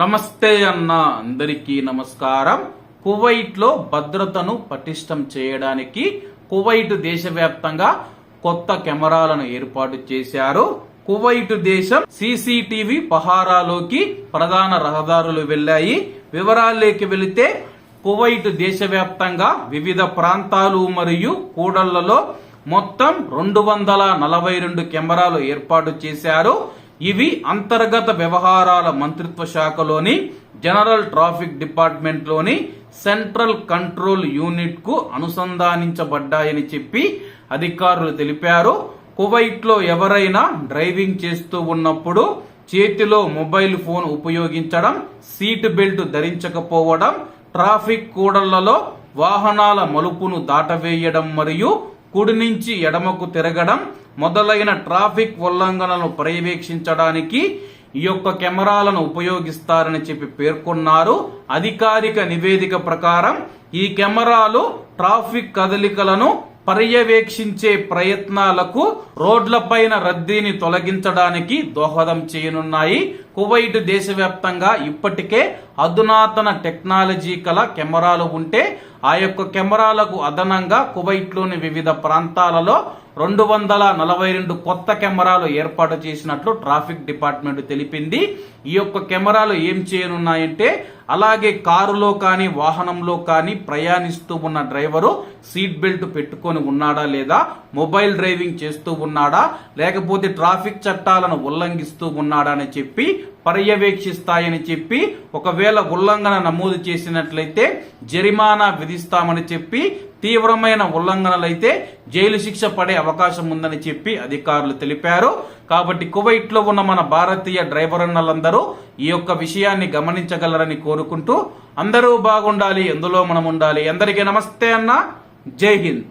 నమస్తే అన్న అందరికీ నమస్కారం. కువైట్లో భద్రతను పటిష్టం చేయడానికి కువైట్ దేశవ్యాప్తంగా కొత్త కెమెరాలను ఏర్పాటు చేశారు. కువైట్ దేశం సీసీటీవీ పహారాలోకి ప్రధాన రహదారులు వెళ్ళాయి. వివరాల్లోకి వెళితే కువైట్ దేశవ్యాప్తంగా వివిధ ప్రాంతాలు మరియు కూడళ్ళలో మొత్తం రెండు వందల నలభై రెండు కెమెరాలు ఏర్పాటు చేశారు. ఇవి అంతర్గత వ్యవహారాల మంత్రిత్వ శాఖలోని జనరల్ ట్రాఫిక్ డిపార్ట్మెంట్లోని సెంట్రల్ కంట్రోల్ యూనిట్కు అనుసంధానించబడ్డాయని చెప్పి అధికారులు తెలిపారు. కువైట్లో ఎవరైనా డ్రైవింగ్ చేస్తూ ఉన్నప్పుడు చేతిలో మొబైల్ ఫోన్ ఉపయోగించడం సీట్ బెల్ట్ ధరించకపోవడం ట్రాఫిక్ కూడళ్ళలో వాహనాల మలుపును దాటవేయడం మరియు కుడి నుంచి ఎడమకు తిరగడం మొదలైన ట్రాఫిక్ ఉల్లంఘనలను పర్యవేక్షించడానికి ఈ యొక్క కెమెరాలను ఉపయోగిస్తారని చెప్పి పేర్కొన్నారు. అధికారిక నివేదిక ప్రకారం ఈ కెమెరాలు ట్రాఫిక్ కదలికలను పర్యవేక్షించే ప్రయత్నాలకు రోడ్లపైన రద్దీని తొలగించడానికి దోహదం చేయనున్నాయి. కువైట్ దేశవ్యాప్తంగా ఇప్పటికే అధునాతన టెక్నాలజీ కల కెమెరాలు ఉంటే ఆ యొక్క కెమెరాలకు అదనంగా కువైట్లోని వివిధ ప్రాంతాలలో రెండు వందల నలభై రెండు కొత్త కెమెరాలు ఏర్పాటు చేసినట్లు ట్రాఫిక్ డిపార్ట్మెంట్ తెలిపింది. ఈ యొక్క కెమెరాలు ఏం చేయనున్నాయంటే అలాగే కారులో కానీ వాహనంలో కానీ ప్రయాణిస్తూ ఉన్న డ్రైవరు సీట్ బెల్ట్ పెట్టుకొని ఉన్నాడా లేదా మొబైల్ డ్రైవింగ్ చేస్తూ ఉన్నాడా లేకపోతే ట్రాఫిక్ చట్టాలను ఉల్లంఘిస్తూ ఉన్నాడా అని చెప్పి పర్యవేక్షిస్తాయని చెప్పి ఒకవేళ ఉల్లంఘన నమోదు చేసినట్లయితే జరిమానా విధిస్తామని చెప్పి తీవ్రమైన ఉల్లంఘనలైతే జైలు శిక్ష పడే అవకాశం ఉందని చెప్పి అధికారులు తెలిపారు. కాబట్టి కువైట్లో ఉన్న మన భారతీయ డ్రైవర్ అన్నలందరూ ఈ యొక్క విషయాన్ని గమనించగలరని కోరుకుంటూ అందరూ బాగుండాలి ఎందులో మనం ఉండాలి. అందరికీ నమస్తే అన్న. జై హింద్.